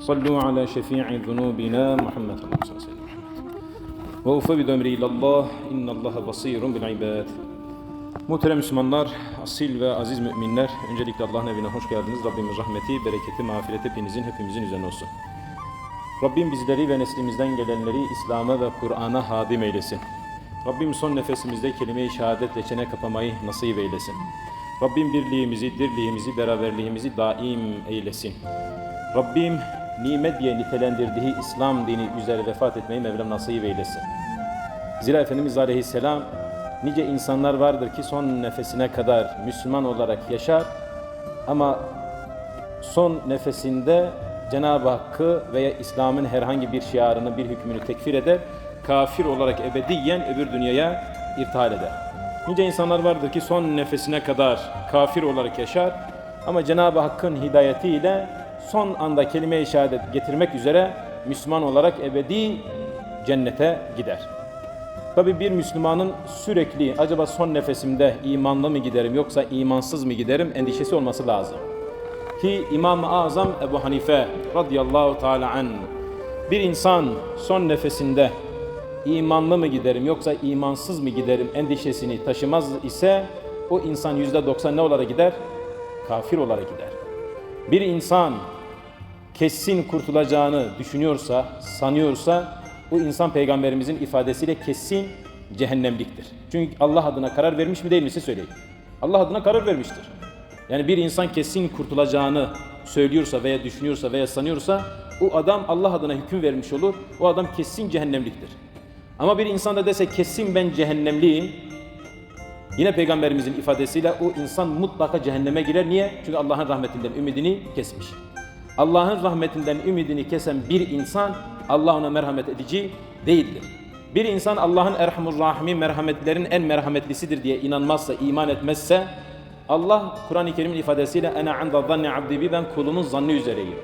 صلوا على شفيع ذنوبنا محمد اللهم صل وسلم وأفوض أمري إلى الله إن الله بصير بالعباد Muhterem Müslümanlar, asil ve aziz müminler, öncelikle Allah'ın evine hoş geldiniz. Rabbimin rahmeti, bereketi, mağfireti hepinizin, hepimizin üzerine olsun. Rabbim bizleri ve neslimizden gelenleri İslam'a ve Kur'an'a hadim eylesin. Rabbim son nefesimizde kelime-i şehadetle çene kapamayı nasip eylesin. Rabbim birliğimizi, dirliğimizi, beraberliğimizi daim eylesin. Rabbim nimet diye nitelendirdiği İslam dini üzere vefat etmeyi Mevlam nasip eylesin. Zira Efendimiz Aleyhisselam nice insanlar vardır ki son nefesine kadar Müslüman olarak yaşar ama son nefesinde Cenab-ı Hakk'ı veya İslam'ın herhangi bir şiarını, bir hükmünü tekfir eder, kafir olarak ebediyen öbür dünyaya irtihal eder. Nice insanlar vardır ki son nefesine kadar kafir olarak yaşar ama Cenab-ı Hakk'ın hidayetiyle son anda kelime-i şehadet getirmek üzere Müslüman olarak ebedi cennete gider. Tabi bir Müslümanın sürekli acaba son nefesimde imanlı mı giderim yoksa imansız mı giderim endişesi olması lazım. Ki İmam-ı Azam Ebu Hanife radıyallahu teala an bir insan son nefesinde imanlı mı giderim yoksa imansız mı giderim endişesini taşımaz ise o insan yüzde doksan ne olarak gider? Kafir olarak gider. Bir insan kesin kurtulacağını düşünüyorsa, sanıyorsa bu insan peygamberimizin ifadesiyle kesin cehennemliktir. Çünkü Allah adına karar vermiş mi değil mi size söyleyin. Allah adına karar vermiştir. Yani bir insan kesin kurtulacağını söylüyorsa veya düşünüyorsa veya sanıyorsa o adam Allah adına hüküm vermiş olur. O adam kesin cehennemliktir. Ama bir insan da dese kesin ben cehennemliyim. Yine peygamberimizin ifadesiyle o insan mutlaka cehenneme girer. Niye? Çünkü Allah'ın rahmetinden ümidini kesmiş. Allah'ın rahmetinden ümidini kesen bir insan Allah ona merhamet edici değildir. Bir insan Allah'ın Erhamur Rahimi merhametlerin en merhametlisidir diye inanmazsa, iman etmezse Allah Kur'an-ı Kerim'in ifadesiyle ene anda zanni abdi bi ben kulumun zannı üzereyim.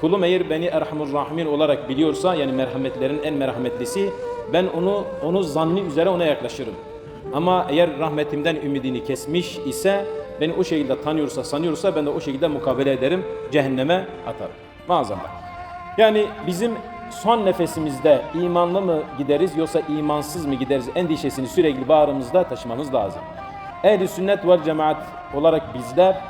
Kulum eğer beni Erhamur Rahimin olarak biliyorsa yani merhametlerin en merhametlisi ben onu onu zannı üzere ona yaklaşırım. Ama eğer rahmetimden ümidini kesmiş ise beni o şekilde tanıyorsa, sanıyorsa ben de o şekilde mukabele ederim, cehenneme atarım. Maazallah. Yani bizim son nefesimizde imanlı mı gideriz yoksa imansız mı gideriz endişesini sürekli bağrımızda taşımamız lazım. Ehli sünnet ve cemaat olarak bizler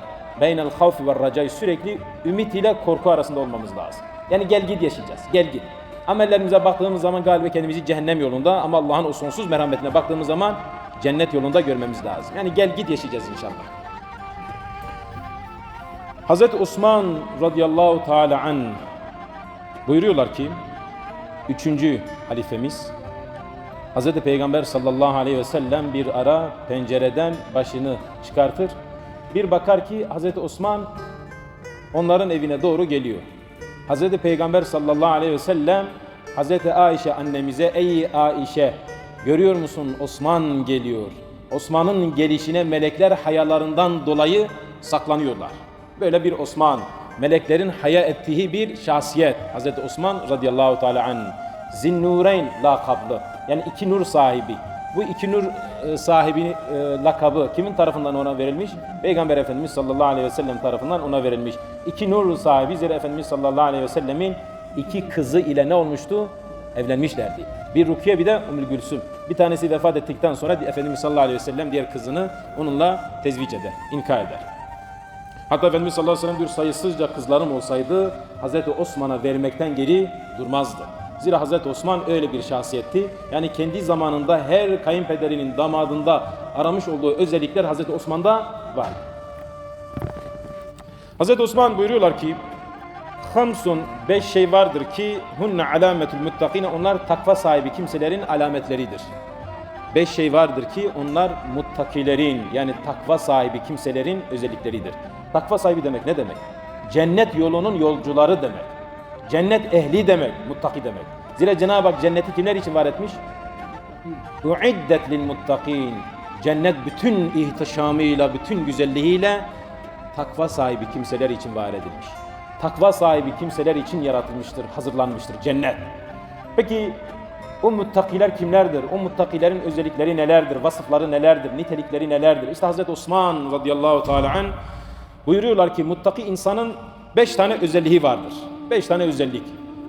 beynel havf ve racayı sürekli ümit ile korku arasında olmamız lazım. Yani gel git yaşayacağız. Gel git. Amellerimize baktığımız zaman galiba kendimizi cehennem yolunda ama Allah'ın o sonsuz merhametine baktığımız zaman cennet yolunda görmemiz lazım. Yani gel git yaşayacağız inşallah. Hazreti Osman radıyallahu teala an buyuruyorlar ki üçüncü halifemiz Hazreti Peygamber sallallahu aleyhi ve sellem bir ara pencereden başını çıkartır. Bir bakar ki Hazreti Osman onların evine doğru geliyor. Hazreti Peygamber sallallahu aleyhi ve sellem Hazreti Ayşe annemize ey Ayşe görüyor musun Osman geliyor. Osman'ın gelişine melekler hayalarından dolayı saklanıyorlar. Böyle bir Osman, meleklerin haya ettiği bir şahsiyet. Hazreti Osman radıyallahu teala an Zinnureyn lakablı. Yani iki nur sahibi. Bu iki nur e, sahibini e, lakabı kimin tarafından ona verilmiş? Peygamber Efendimiz sallallahu aleyhi ve sellem tarafından ona verilmiş. İki nur sahibi zira Efendimiz sallallahu aleyhi ve sellemin iki kızı ile ne olmuştu? Evlenmişlerdi. Bir Rukiye bir de Ümmü Gülsüm. Bir tanesi vefat ettikten sonra Efendimiz sallallahu aleyhi ve sellem diğer kızını onunla tezvic eder, inka eder. Hatta Efendimiz sallallahu aleyhi ve sellem diyor sayısızca kızlarım olsaydı Hazreti Osman'a vermekten geri durmazdı. Zira Hazreti Osman öyle bir şahsiyetti. Yani kendi zamanında her kayınpederinin damadında aramış olduğu özellikler Hazreti Osman'da var. Hazreti Osman buyuruyorlar ki Hamsun beş şey vardır ki hunne alametül muttakine onlar takva sahibi kimselerin alametleridir. Beş şey vardır ki onlar muttakilerin yani takva sahibi kimselerin özellikleridir. Takva sahibi demek ne demek? Cennet yolunun yolcuları demek. Cennet ehli demek, muttaki demek. Zira Cenab-ı Hak cenneti kimler için var etmiş? Uiddet lil muttakin. Cennet bütün ihtişamıyla, bütün güzelliğiyle takva sahibi kimseler için var edilmiş. Takva sahibi kimseler için yaratılmıştır, hazırlanmıştır cennet. Peki o muttakiler kimlerdir? O muttakilerin özellikleri nelerdir? Vasıfları nelerdir? Nitelikleri nelerdir? İşte Hazreti Osman radıyallahu teala an buyuruyorlar ki muttaki insanın beş tane özelliği vardır. Beş tane özellik.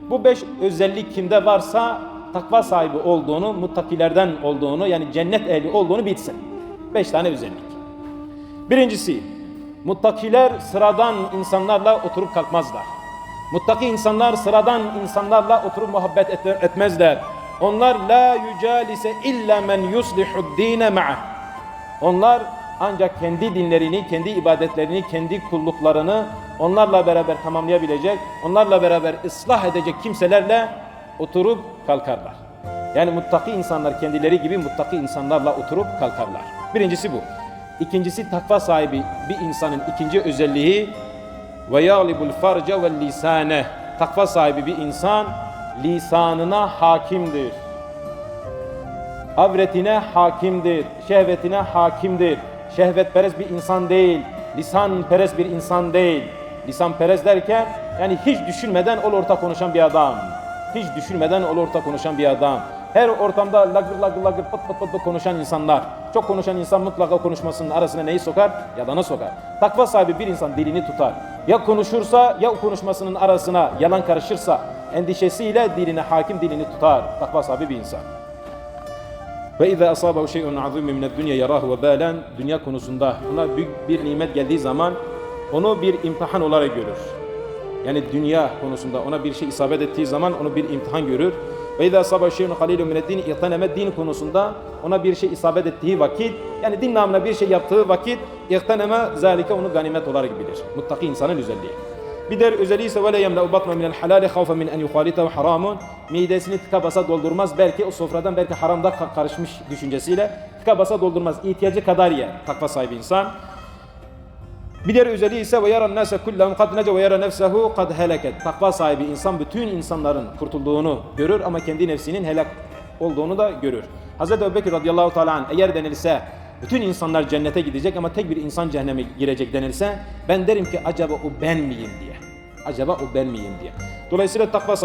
Bu beş özellik kimde varsa takva sahibi olduğunu, muttakilerden olduğunu yani cennet ehli olduğunu bilsin. Beş tane özellik. Birincisi, muttakiler sıradan insanlarla oturup kalkmazlar. Muttaki insanlar sıradan insanlarla oturup muhabbet et- etmezler. Onlar la yücalise illa men yuslihu dine. Onlar ancak kendi dinlerini, kendi ibadetlerini, kendi kulluklarını onlarla beraber tamamlayabilecek, onlarla beraber ıslah edecek kimselerle oturup kalkarlar. Yani muttaki insanlar kendileri gibi muttaki insanlarla oturup kalkarlar. Birincisi bu. İkincisi takva sahibi bir insanın ikinci özelliği ve yağlibul farca ve lisane. Takva sahibi bir insan lisanına hakimdir avretine hakimdir, şehvetine hakimdir. Şehvetperest bir insan değil, lisanperest bir insan değil. Lisanperest derken yani hiç düşünmeden ol orta konuşan bir adam. Hiç düşünmeden ol orta konuşan bir adam. Her ortamda lagır lagır lagır pıt pıt pıt pıt konuşan insanlar. Çok konuşan insan mutlaka konuşmasının arasına neyi sokar? Yalana sokar. Takva sahibi bir insan dilini tutar. Ya konuşursa ya konuşmasının arasına yalan karışırsa endişesiyle diline hakim dilini tutar. Takva sahibi bir insan. Ve izâ asâbehu şey'un azîmun mined dünya yarâhu ve bâlen dünya konusunda ona büyük bir nimet geldiği zaman onu bir imtihan olarak görür. Yani dünya konusunda ona bir şey isabet ettiği zaman onu bir imtihan görür. Ve izâ asâbehu şey'un qalîlun mined dîn ihtaneme din konusunda ona bir şey isabet ettiği vakit yani din namına bir şey yaptığı vakit ihtaneme zâlike onu ganimet olarak bilir. Muttaki insanın özelliği. Bir de özeliyse ve le yemle'u batma minel halale havfe min en yuhalitehu haramun. Midesini tıka basa doldurmaz. Belki o sofradan belki haramda karışmış düşüncesiyle tıka basa doldurmaz. İhtiyacı kadar yer takva sahibi insan. Bir diğer özelliği ise ve yaran nase kullahum kad nece ve yara nefsehu kad heleket. Takva sahibi insan bütün insanların kurtulduğunu görür ama kendi nefsinin helak olduğunu da görür. Hz. Ebubekir radıyallahu teala anh, eğer denilse bütün insanlar cennete gidecek ama tek bir insan cehenneme girecek denilse ben derim ki acaba o ben miyim diye. Acaba o ben miyim diye. Dolayısıyla takva